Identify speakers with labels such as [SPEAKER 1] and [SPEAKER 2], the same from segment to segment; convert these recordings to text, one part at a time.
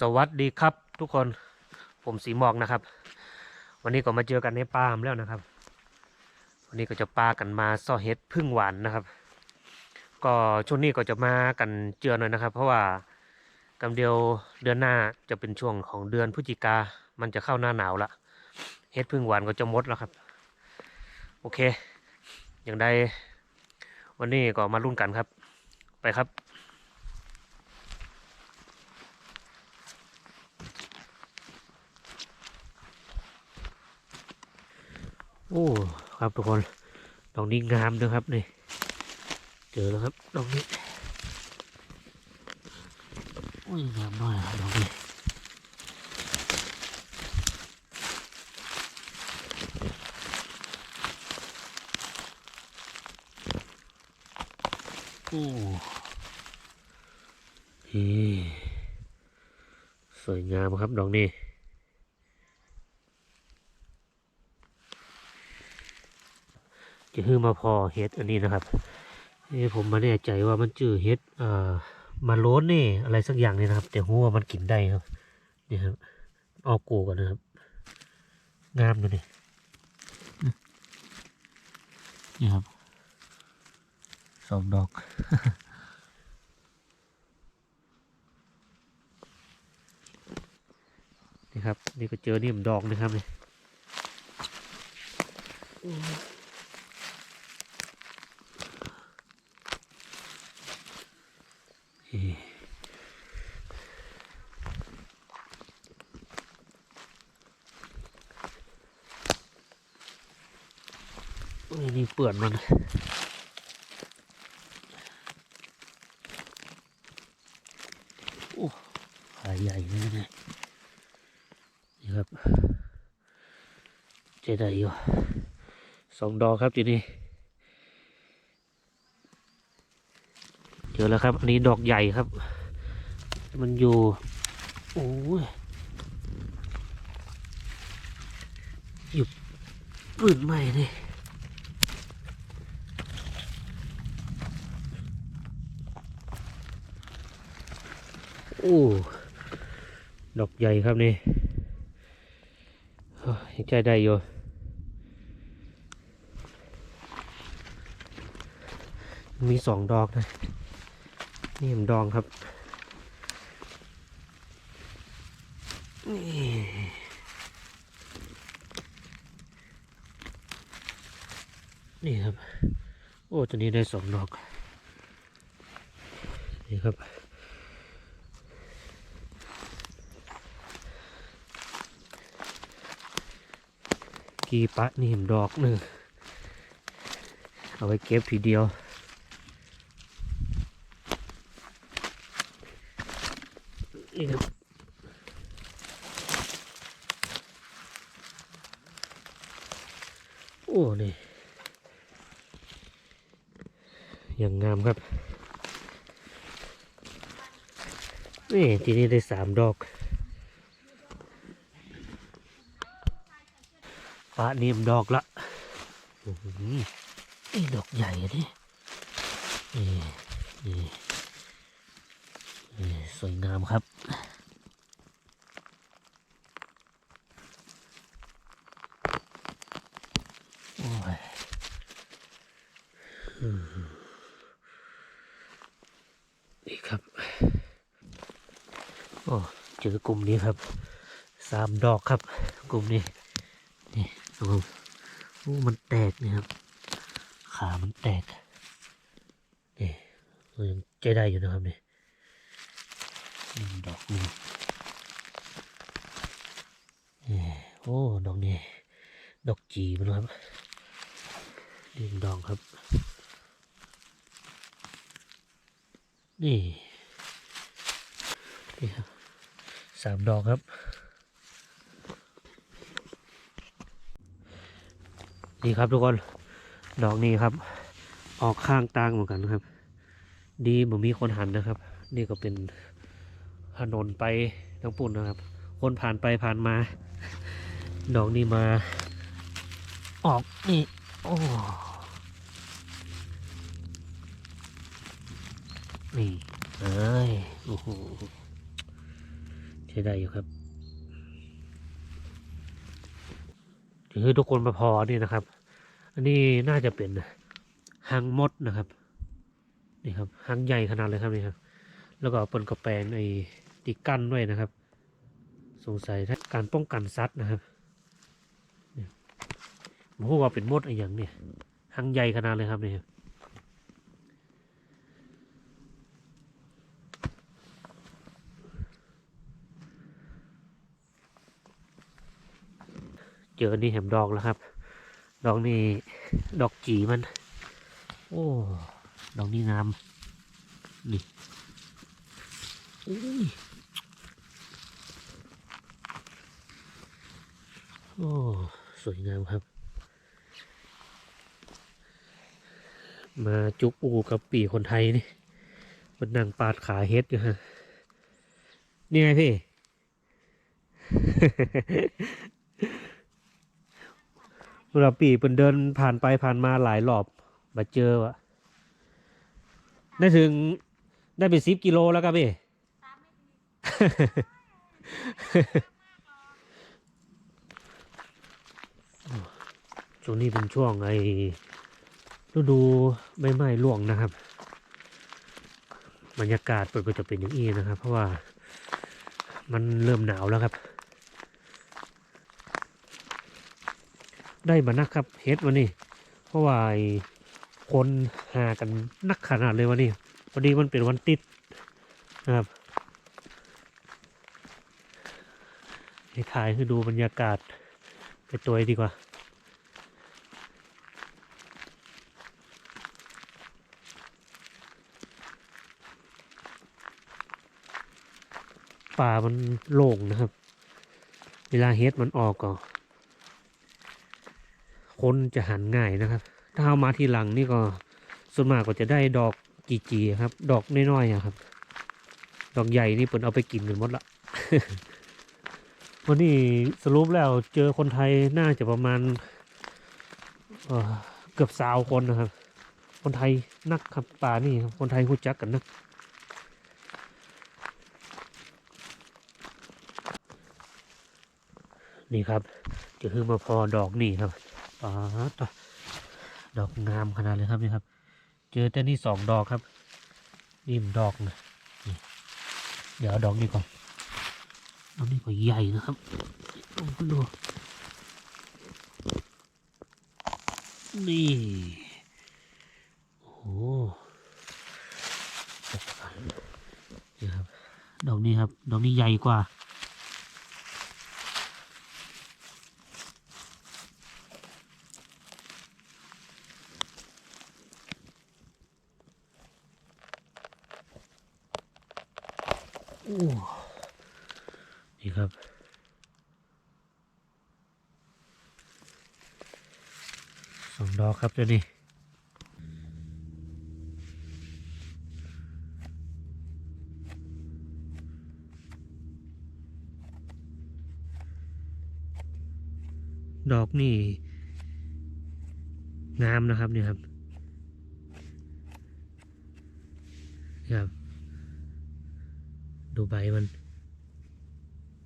[SPEAKER 1] สวัสดีครับทุกคนผมสีหมอกนะครับ วันนี้ก็มาเจอกันในปามแล้วนะครับ วันนี้ก็จะปากันมาซ่อเห็ดพึ่งหวานนะครับ ก็ช่วงนี้ก็จะมากันเจือหน่อยนะครับ เพราะว่ากำเดียวเดือนหน้าจะเป็นช่วงของเดือนพฤศจิกามันจะเข้าหน้าหนาวละเห็ดพึ่งหวานก็จะหมดแล้วครับ โอเค อย่างใดวันนี้ก็มารุ่นกันครับ ไปครับ โอ้ครับทุกคนดอกนี้งามด้วยครับนี่เจอแล้วครับดอกนี้โอ้ยงามมากครับดอกนี้โอ้สวยงามครับดอกนี้ จะคือมาพอเฮ็ดอันนี้นะครับเอ้ผมมาแน่ใจว่ามันจื่อเฮ็ดเอ่อมาโล้นนี่อะไรสักอย่างนี่นะครับ แต่หัวมันกินได้ครับนี่ครับเออกกูก่อนนะครับ งามอยู่นี่นี่ครับสองดอกนี่ครับ นี่ก็เจอนี่มดอกนะครับนี่ โอ้ยนี่เปื่อนมันโอ้ขาใหญ่เลยนะนี่ครับเจไดอยู่สองดอกครับทีนี้ เจอแล้วครับ อันนี้ดอกใหญ่ครับ มันอยู่โอ้ยอยู่ปืนใหม่เลยโอ้ดอกใหญ่ครับนี่ยยังใจได้อยู่มีสองดอกนะ นี่ผมดองครับ นี่นี่ครับ โอ้ตัวนี้ได้สองดอก นี่ครับกีปะนี่เห็นดอกหนึ่งเอาไว้เก็บทีเดียว นี่ครับโอ้นี่อย่างงามครับ นี่ทีนี้ได้สามดอกฟ้านิ่มดอกละอื้อหือนี่ดอกใหญ่อะนี่นี่นี่นี่สวยงามครับ โอ้ยอืมนี่ครับ โอ้เจอ กลุ่มนี้ครับสามดอกครับ กลุ่มนี้นี่ครับผมโอ้มันแตกนี่ครับ ขามันแตกนี่ยังใจได้อยู่นะครับนี่หนึ่งดอกหนึ่งนี่โอ้ดอกนี้ดอกจีมันครับเรียงดองครับ นี่นี่ครับ สามดอกครับ นี่ครับทุกคน ดอกนี้ครับ ออกข้างตางเหมือนกันครับ ดีเหมือนมีคนหันนะครับ นี่ก็เป็นถนนไปทั้งปุ่นนะครับ คนผ่านไปผ่านมา ดอกนี้มา ออกนี่โอ้นี่เอ้ยโอ้โห ช้ได้อยู่ครับจะให้ทุกคนมาพอนี่นะครับ อันนี้น่าจะเป็นหางมดนะครับนี่ครับหางใหญ่ขนาดเลยครับนี่ครับ แล้วก็เปินกระแปงไอ้ติกั้นด้วยนะครับ สงสัยถ้าการป้องกันซัดนะครับผมพูดว่าเป็นมดอะไรอย่างเนี่ยหางใหญ่ขนาดเลยครับนี่ครับ เจอนี่แหมดอกแล้วครับ ดอกนี่ดอกจีมัน โอ้ ดอกนี้งาม นี่อุ้ยโอ้ สวยงามครับ มาจุกอูกับปีคนไทยนี่มันนั่งปาดขาเฮ็ดอยู่ฮะ นี่ไงพี่ เวลาปีเป็นเดินผ่านไปผ่านมาหลายรอบมาเจอวะได้ถึงได้ไปสิบกิโลแล้วครับพี่ช่วงนี้เป็นช่วงไอ้ฤดูใบไม้ร่วงนะครับ บรรยากาศมันก็จะเป็นอย่างนี้นะครับ เพราะว่ามันเริ่มหนาวแล้วครับ ได้มานักครับเฮ็ดวันนี้ เพราะว่าคนหากันนักขนาดเลยวันนี้พอดีมันเป็นวันติดนะครับให้ถ่ายให้ดูบรรยากาศไปตัวดีกว่าป่ามันโล่งนะครับ เวลาเฮ็ดมันออกก็ คนจะหันง่ายนะครับ ถ้าเอามาทีหลังนี่ก็ส่วนมากก็จะได้ดอกจีจีครับ ดอกน้อยๆครับ ดอกใหญ่นี่เปิดเอาไปกินกันหมดละวันนี้สรุปแล้วเจอคนไทยน่าจะประมาณเเกือบสาวคนนะครับ คนไทยนักครับป่านี่ครับคนไทยรู้จักกันนักนี่ครับจะคือมาพอดอกนี่ครับ ป๋าดต่อดอกงามขนาดเลยครับนี่ครับ เจอแต่นี่สองดอกครับนี่มดอกนะนเดี๋ยวดอกนี้ก่อนดอกนี้ก็ใหญ่นะครับลองดูนี่โอ้โหนี่ครับดอกนี้ครับดอกนี้ใหญ่กว่า นี่ครับ สองดอกครับเจ้านี่ดอกนี่งามนะครับเนี่ยครับครับ ดูใบมัน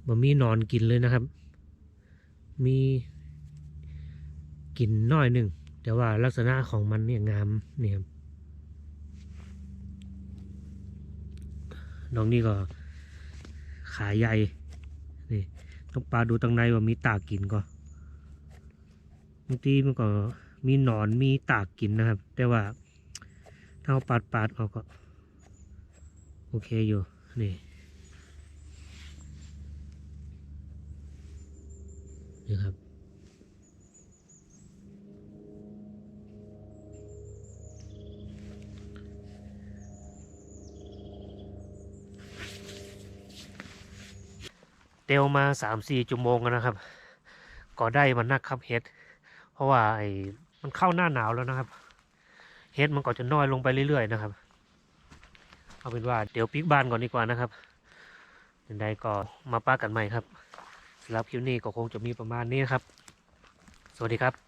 [SPEAKER 1] มันมีนอนกินเลยนะครับ มีกลินน้อยหนึ่ง แต่ว่าลักษณะของมันเนี่ยงามเนี่ยครับน้องนี่ก็ขาใหญ่ นี่ต้องปลาดูตังในว่ามีตากกินก็บางทีมันก็มีหนอนมีตากกินนะครับ แต่ว่าถ้าเอาปาดปาดๆออกก็ โอเคอยู่ นี่ นี่ครับ เตลมาสามสี่ชั่วโมงแล้วนะครับ ก็ได้มานักครับเฮ็ด เพราะว่าไอ้มันเข้าหน้าหนาวแล้วนะครับ เฮ็ดมันก็จะน้อยลงไปเรื่อยๆนะครับ เอาเป็นว่าเดี๋ยวปิกบ้านก่อนดีกว่านะครับยังไงก็มาป้ากันใหม่ครับ สำหรับคลิปนี้ก็คงจะมีประมาณนี้นะครับ สวัสดีครับ